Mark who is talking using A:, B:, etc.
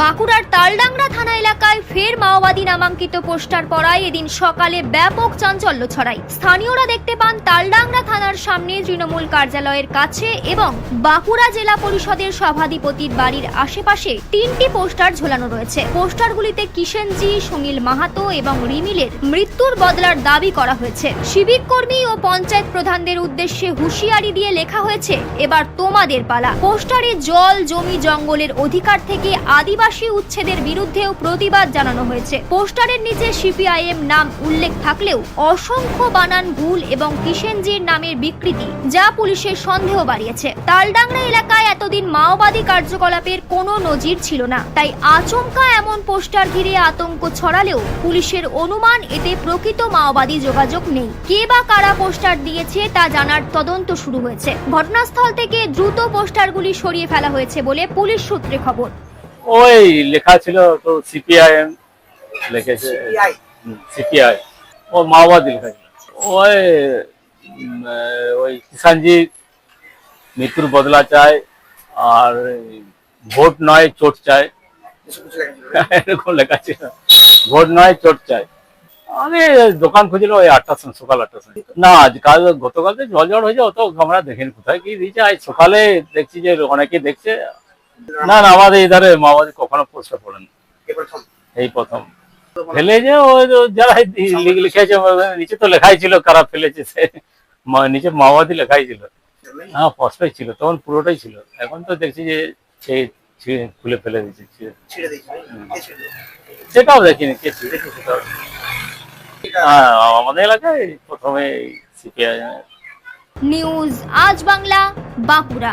A: বাঁকুড়ার তালডাংরা থানা এলাকায় ফের মাওবাদী নামাঙ্কিত পোস্টার পড়ায় এদিন সকালে ব্যাপক চাঞ্চল্য ছড়ায়। স্থানীয়রা দেখতে পান তালডাংরা থানার সামনে তৃণমূল কার্যালয়ের কাছে এবং বাঁকুড়া জেলা পরিষদের সভাধিপতির বাড়ির আশেপাশে তিনটি পোস্টার ঝোলানো রয়েছে। পোস্টারগুলিতে কিষেনজি সুনীল মাহাতো এবং রিমিলের মৃত্যুর বদলার দাবি করা হয়েছে। শিবিক কর্মী ও পঞ্চায়েত প্রধানদের উদ্দেশ্যে হুঁশিয়ারি দিয়ে লেখা হয়েছে, এবার তোমাদের পালা। পোস্টারে জল, জমি, জঙ্গলের অধিকার থেকে আদিবাসী উচ্ছেদের বিরুদ্ধেও প্রতিবাদ জানানো হয়েছে। পোস্টারের নিচে সিপিআইএম নাম উল্লেখ থাকলেও অসংখ্য বানান ভুল এবং কিষেনজির নামের বিকৃতি, যা পুলিশের সন্দেহ বাড়িয়েছে। তালডাংরা এলাকায় এতদিন মাওবাদী কার্যকলাপের কোনো নজির ছিল না। তাই আচমকা এমন পোস্টার ঘিরে আতঙ্ক ছড়ালেও পুলিশের অনুমান, এতে প্রকৃত মাওবাদী যোগাযোগ নেই। কে বা কারা পোস্টার দিয়েছে তা জানার তদন্ত শুরু হয়েছে। ঘটনাস্থল থেকে দ্রুত পোস্টারগুলি সরিয়ে ফেলা হয়েছে বলে পুলিশ সূত্রে খবর।
B: ওই লেখা ছিল তো সিপিআইএম লিখেছে।
C: সিপিআই
B: ও মাওবাদী লেখা ছিল। ওই ওই কিষানজি মৃত্যুর বদলা চায় আর ভোট নয় চোট চায়। এরকম লেখা ছিল। ভোট নয় চোট চায়। আমি দোকান খুঁজছিল ওই আটটার সময় সকাল আটটার সময় না আজ কাল গতকাল তো জল জল হয়েছে অত আমরা দেখিনি। কোথায় কি দিয়েছে? আজ সকালে দেখছি যে অনেকেই দেখছে। না না আমাদের এধারে মাওবাদী কখনো পোস্টার পড়েন
C: এই প্রথম।
B: এই প্রথম। ফেলেছে ওই যারা লিখেছে নিচে তো লেখাই ছিল কারা ফেলেছে সে। নিচে মাওবাদী লেখাই ছিল। হ্যাঁ স্পষ্টই ছিল তখন পুরোটাই ছিল। এখন তো দেখছি যে সেই খুলে ফেলে দিচ্ছে? সেটাও দেখিনি কে ছিল সেটাও। হ্যাঁ আমাদের এলাকায় প্রথমে সিপিআই
A: নিউজ আজ বাংলা বাঁকুড়া।